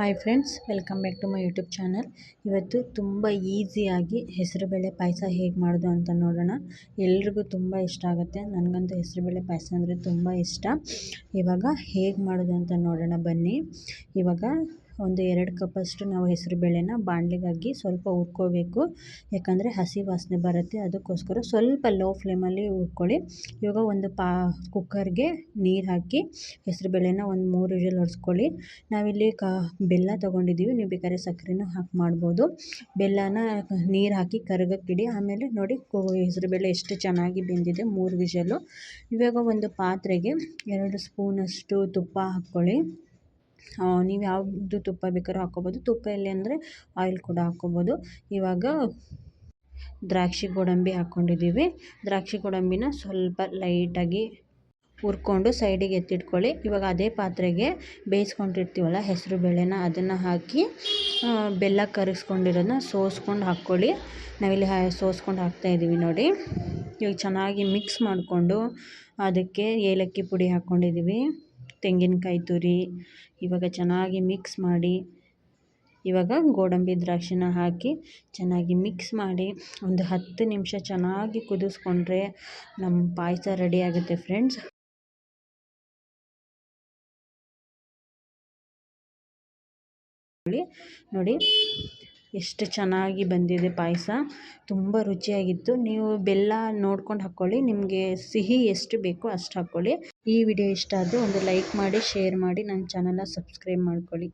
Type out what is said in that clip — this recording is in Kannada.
Hi friends welcome back to my YouTube channel ಇವತ್ತು ತುಂಬ ಈಸಿಯಾಗಿ ಹೆಸರುಬೇಳೆ ಪಾಯಸ ಹೇಗೆ ಮಾಡೋದು ಅಂತ ನೋಡೋಣ. ಎಲ್ರಿಗೂ ತುಂಬ ಇಷ್ಟ ಆಗುತ್ತೆ. ನನಗಂತೂ ಹೆಸರುಬೇಳೆ ಪಾಯಸ ಅಂದರೆ ತುಂಬ ಇಷ್ಟ. ಇವಾಗ ಹೇಗೆ ಮಾಡೋದು ಅಂತ ನೋಡೋಣ ಬನ್ನಿ. ಇವಾಗ ಒಂದು ಎರಡು ಕಪ್ಪಷ್ಟು ನಾವು ಹೆಸರು ಬೇಳೆನ ಬಾಣಲಿಗಾಕಿ ಸ್ವಲ್ಪ ಹುರ್ಕೋಬೇಕು. ಯಾಕಂದರೆ ಹಸಿ ವಾಸನೆ ಬರುತ್ತೆ, ಅದಕ್ಕೋಸ್ಕರ ಸ್ವಲ್ಪ ಲೋ ಫ್ಲೇಮಲ್ಲಿ ಹುರ್ಕೊಳ್ಳಿ. ಇವಾಗ ಒಂದು ಪಾ ಕುಕ್ಕರ್ಗೆ ನೀರು ಹಾಕಿ ಹೆಸರು ಬೇಳೆನ ಒಂದು ಮೂರು ವಿಷಲ್ ಹೊಡೆಸ್ಕೊಳ್ಳಿ ನಾವಿಲ್ಲಿ ಕಾ, ಬೆಲ್ಲ ತೊಗೊಂಡಿದ್ದೀವಿ ನೀವು ಬೇಕಾದ್ರೆ ಸಕ್ಕರೆನೂ ಹಾಕಿ ಮಾಡ್ಬೋದು. ಬೆಲ್ಲನ ನೀರು ಹಾಕಿ ಕರಗಕ್ಕಿಡಿ. ಆಮೇಲೆ ನೋಡಿ ಹೆಸರು ಬೇಳೆ ಎಷ್ಟು ಚೆನ್ನಾಗಿ ಬೆಂದಿದೆ, ಮೂರು ವಿಷಲು ಇವಾಗ ಒಂದು ಪಾತ್ರೆಗೆ ಎರಡು ಸ್ಪೂನಷ್ಟು ತುಪ್ಪ ಹಾಕ್ಕೊಳ್ಳಿ. ನೀವು ಯಾವುದು ತುಪ್ಪ ಬೇಕಾದ್ರೂ ಹಾಕ್ಕೊಬೋದು. ತುಪ್ಪ ಇಲ್ಲ ಅಂದರೆ ಆಯಿಲ್ ಕೂಡ ಹಾಕ್ಕೊಬೋದು. ಇವಾಗ ದ್ರಾಕ್ಷಿ ಗೋಡಂಬಿ ಹಾಕ್ಕೊಂಡಿದ್ದೀವಿ. ದ್ರಾಕ್ಷಿ ಗೋಡಂಬಿನ ಸ್ವಲ್ಪ ಲೈಟಾಗಿ ಹುರ್ಕೊಂಡು ಸೈಡಿಗೆ ಎತ್ತಿಟ್ಕೊಳ್ಳಿ. ಇವಾಗ ಅದೇ ಪಾತ್ರೆಗೆ ಬೇಯಿಸ್ಕೊಂಡಿರ್ತೀವಲ್ಲ ಹೆಸರು ಬೇಳೆನ, ಅದನ್ನು ಹಾಕಿ ಬೆಲ್ಲ ಕರಗಿಸ್ಕೊಂಡಿರೋದನ್ನ ಸೋಸ್ಕೊಂಡು ಹಾಕ್ಕೊಳ್ಳಿ. ನಾವಿಲ್ಲಿ ಸೋಸ್ಕೊಂಡು ಹಾಕ್ತಾಯಿದ್ದೀವಿ ನೋಡಿ. ಇವಾಗ ಚೆನ್ನಾಗಿ ಮಿಕ್ಸ್ ಮಾಡಿಕೊಂಡು ಅದಕ್ಕೆ ಏಲಕ್ಕಿ ಪುಡಿ ಹಾಕ್ಕೊಂಡಿದ್ದೀವಿ. ತೆಂಗಿನಕಾಯಿ ತುರಿ, ಇವಾಗ ಚೆನ್ನಾಗಿ ಮಿಕ್ಸ್ ಮಾಡಿ, ಇವಾಗ ಗೋಡಂಬಿ ದ್ರಾಕ್ಷಿನ ಹಾಕಿ ಚೆನ್ನಾಗಿ ಮಿಕ್ಸ್ ಮಾಡಿ ಒಂದು ಹತ್ತು ನಿಮಿಷ ಚೆನ್ನಾಗಿ ಕುದಿಸ್ಕೊಂಡ್ರೆ ನಮ್ಮ ಪಾಯಸ ರೆಡಿ ಆಗುತ್ತೆ ಫ್ರೆಂಡ್ಸ್ ನೋಡಿ. ಎಷ್ಟು ಚೆನ್ನಾಗಿ ಬಂದಿದೆ ಪಾಯಸ. ತುಂಬ ರುಚಿಯಾಗಿತ್ತು. ನೀವು ಬೆಲ್ಲ ನೋಡ್ಕೊಂಡು ಹಾಕ್ಕೊಳ್ಳಿ. ನಿಮಗೆ ಸಿಹಿ ಎಷ್ಟು ಬೇಕೋ ಅಷ್ಟು ಹಾಕ್ಕೊಳ್ಳಿ. ಈ ವಿಡಿಯೋ ಇಷ್ಟ ಆದರೆ ಒಂದು ಲೈಕ್ ಮಾಡಿ, ಶೇರ್ ಮಾಡಿ, ನನ್ನ ಚಾನಲ್ನ ಸಬ್ಸ್ಕ್ರೈಬ್ ಮಾಡ್ಕೊಳ್ಳಿ.